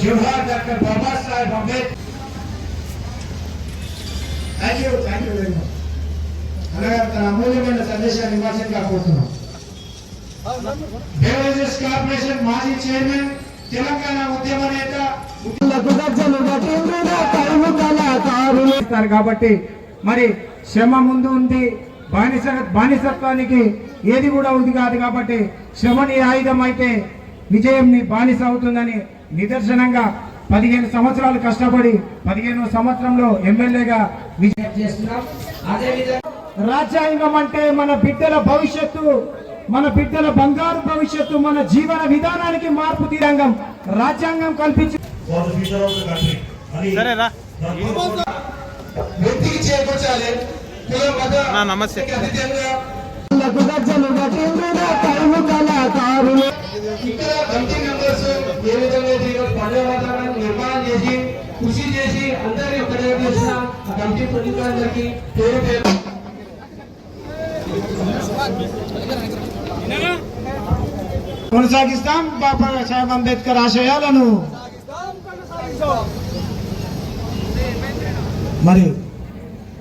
Johar doctor Babasaheb Ambedkar thank you thank you very much అలాగే తన అమూల్యమైన సందేశాన్ని ఇవ్వాల్సిందిగా కాకపోతున్నాం బేవరేజెస్ కార్పొరేషన్ మాజీ చైర్మన్ తెలంగాణ ఉద్యమ నేత కాబట్టి మరి శ్రమ ముందు ఉంది. బానిస బానిసత్వానికి ఏది కూడా ఉంది కాదు కాబట్టి శ్రమని ఆయుధం అయితే విజయం నీ బానిస అవుతుందని నిదర్శనంగా పదిహేను సంవత్సరాలు కష్టపడి పదిహేను సంవత్సరంలో ఎమ్మెల్యేగా విజయం చేస్తున్నాం. అదేవిధంగా రాజ్యాంగం అంటే మన బిడ్డల భవిష్యత్తు మన బిడ్డల బంగారు భవిష్యత్తు మన జీవన విధానానికి మార్పు తీరంగం రాజ్యాంగం కల్పించి నమస్తే. ఇక్కడ కమిటీ మెంబర్స్ ఏ విధంగా అయితే ఈరోజు పండుగ వాతావరణం నిర్మాణం చేసి కృషి చేసి అందరినీ ఒక దగ్గర చేసిన ఆ కమిటీ సభ్యులందరికీ పేరు పేరు. కొనసాగిస్తాం బాబా సాహెబ్ అంబేద్కర్ ఆశయాలను. మరి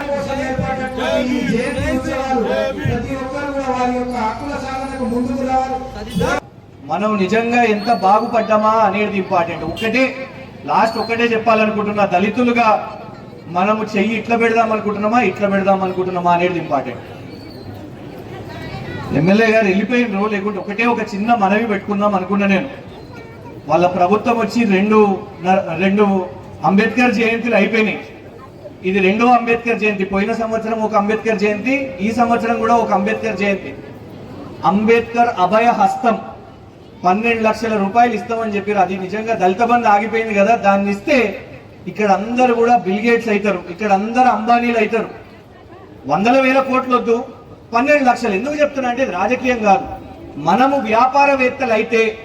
కోసం ఏర్పడినటువంటి ఈ జయంతి ఉత్సవాలు ప్రతి ఒక్కరు కూడా వారి యొక్క హక్కుల సాధనకు ముందుకు రావాలి. మనం నిజంగా ఎంత బాగుపడ్డామా అనేది ఇంపార్టెంట్. ఒకటే లాస్ట్ ఒకటే చెప్పాలనుకుంటున్నా దళితులుగా మనము చెయ్యి ఇట్లా పెడదాం అనుకుంటున్నామా ఇట్లా పెడదాం అనుకుంటున్నామా అనేది ఇంపార్టెంట్. ఎమ్మెల్యే గారు వెళ్ళిపోయినరు లేకుంటే ఒకటే ఒక చిన్న మనవి పెట్టుకుందాం అనుకున్నా నేను. వాళ్ళ ప్రభుత్వం వచ్చి రెండు రెండు అంబేద్కర్ జయంతులు అయిపోయినాయి. ఇది రెండో అంబేద్కర్ జయంతి. పోయిన సంవత్సరం ఒక అంబేద్కర్ జయంతి ఈ సంవత్సరం కూడా ఒక అంబేద్కర్ జయంతి. అంబేద్కర్ అభయ హస్తం. పన్నెండు లక్షల రూపాయలు ఇస్తామని చెప్పారు. అది నిజంగా దళిత బంధు ఆగిపోయింది కదా దాన్ని ఇస్తే ఇక్కడ అందరు కూడా బిల్గేట్స్ అవుతారు. ఇక్కడ అందరు అంబానీలు అవుతారు. వందల వేల కోట్లు వద్దు పన్నెండు లక్షలు. ఎందుకు చెప్తున్నా అంటే రాజకీయం కాదు. మనము వ్యాపారవేత్తలు అయితే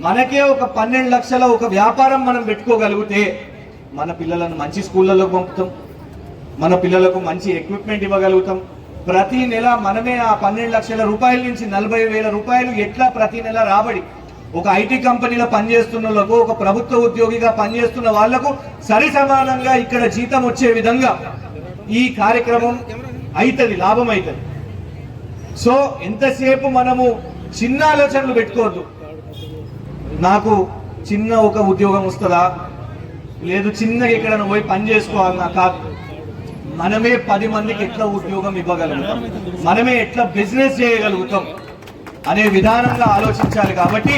మనకే ఒక పన్నెండు లక్షల ఒక వ్యాపారం మనం పెట్టుకోగలిగితే మన పిల్లలను మంచి స్కూళ్ళలో పంపుతాం. మన పిల్లలకు మంచి ఎక్విప్మెంట్ ఇవ్వగలుగుతాం. ప్రతి నెల మనమే ఆ పన్నెండు లక్షల రూపాయల నుంచి నలభై వేల రూపాయలు ఎట్లా ప్రతి నెల రాబడి? ఒక ఐటీ కంపెనీలో పనిచేస్తున్న వాళ్ళకు ఒక ప్రభుత్వ ఉద్యోగిగా పనిచేస్తున్న వాళ్ళకు సరి సమానంగా ఇక్కడ జీతం వచ్చే విధంగా ఈ కార్యక్రమం అవుతుంది లాభం అవుతుంది సో ఎంతసేపు మనము చిన్న ఆలోచనలు పెట్టుకోవద్దు. నాకు చిన్న ఒక ఉద్యోగం వస్తుందా? లేదు చిన్నగా ఎక్కడైనా పోయి పని చేసుకోవాలన్నా కాదు. మనమే పది మందికి ఎట్లా ఉద్యోగం ఇవ్వగలుగుతాం? మనమే ఎట్లా బిజినెస్ చేయగలుగుతాం? అనే విధానంగా ఆలోచించాలి కాబట్టి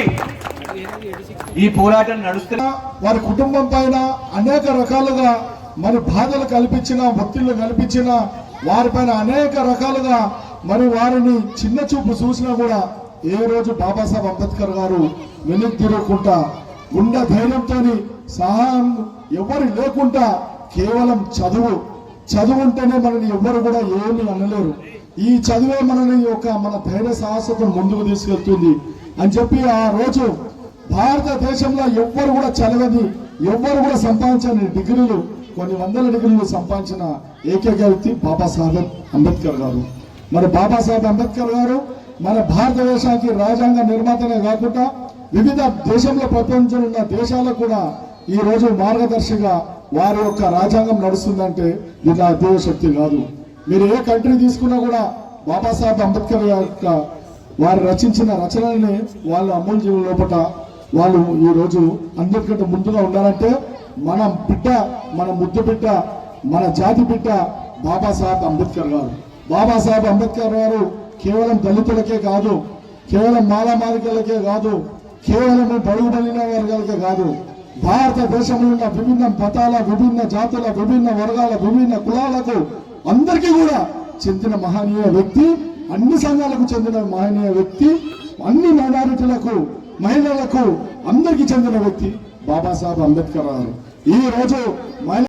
ఈ పోరాటం నడుస్తున్నా వారి కుటుంబం పైన అనేక రకాలుగా మరి బాధలు కల్పించిన ఒత్తిళ్ళు కల్పించిన వారిపైన అనేక రకాలుగా మరి వారిని చిన్న చూపు చూసినా కూడా ఏ రోజు బాబాసాహెబ్ అంబేద్కర్ గారు వెనక్కి తిరగకుండా గుండె ధైర్యంతో సహాయం ఎవరు లేకుండా కేవలం చదువు చదువు ఉంటేనే మనని ఎవ్వరు కూడా ఏమి అనలేరు. ఈ చదువే మనని యొక్క మన ధైర్య సాహసతను ముందుకు తీసుకెళ్తుంది అని చెప్పి ఆ రోజు భారతదేశంలో ఎవ్వరు కూడా చదవని ఎవ్వరు కూడా సంపాదించని డిగ్రీలు కొన్ని వందల డిగ్రీలు సంపాదించిన ఏకైక వ్యక్తి బాబాసాహెబ్ అంబేద్కర్ గారు. మరి బాబాసాహెబ్ అంబేద్కర్ గారు మన భారతదేశానికి రాజ్యాంగ నిర్మాతనే కాకుండా వివిధ దేశంలో ప్రపంచంలో ఉన్న దేశాలకు కూడా ఈ రోజు మార్గదర్శిగా వారి యొక్క రాజ్యాంగం నడుస్తుందంటే ఇది నా శక్తి కాదు. మీరు ఏ కంట్రీ తీసుకున్నా కూడా బాబాసాహెబ్ అంబేద్కర్ యొక్క వారు రచించిన రచనల్ని వాళ్ళ అమలు చేయడం లోపల వాళ్ళు ఈరోజు అందరికంటే ముందుగా ఉన్నారంటే మన బిడ్డ మన ముద్దు బిడ్డ మన జాతి బిడ్డ బాబాసాహెబ్ అంబేద్కర్ గారు. బాబాసాహెబ్ అంబేద్కర్ గారు కేవలం దళితులకే కాదు కేవలం మాలమాలికలకే కాదు కేవలం బడుగు బలిన వర్గాలకే కాదు భారతదేశంలో ఉన్న విభిన్న మతాల విభిన్న జాతుల విభిన్న వర్గాల విభిన్న కులాలకు అందరికీ కూడా చెందిన మహనీయ వ్యక్తి అన్ని సంఘాలకు చెందిన మహనీయ వ్యక్తి అన్ని మైనారిటీలకు మహిళలకు అందరికీ చెందిన వ్యక్తి బాబాసాహెబ్ అంబేద్కర్ గారు. ఈ రోజు మహిళ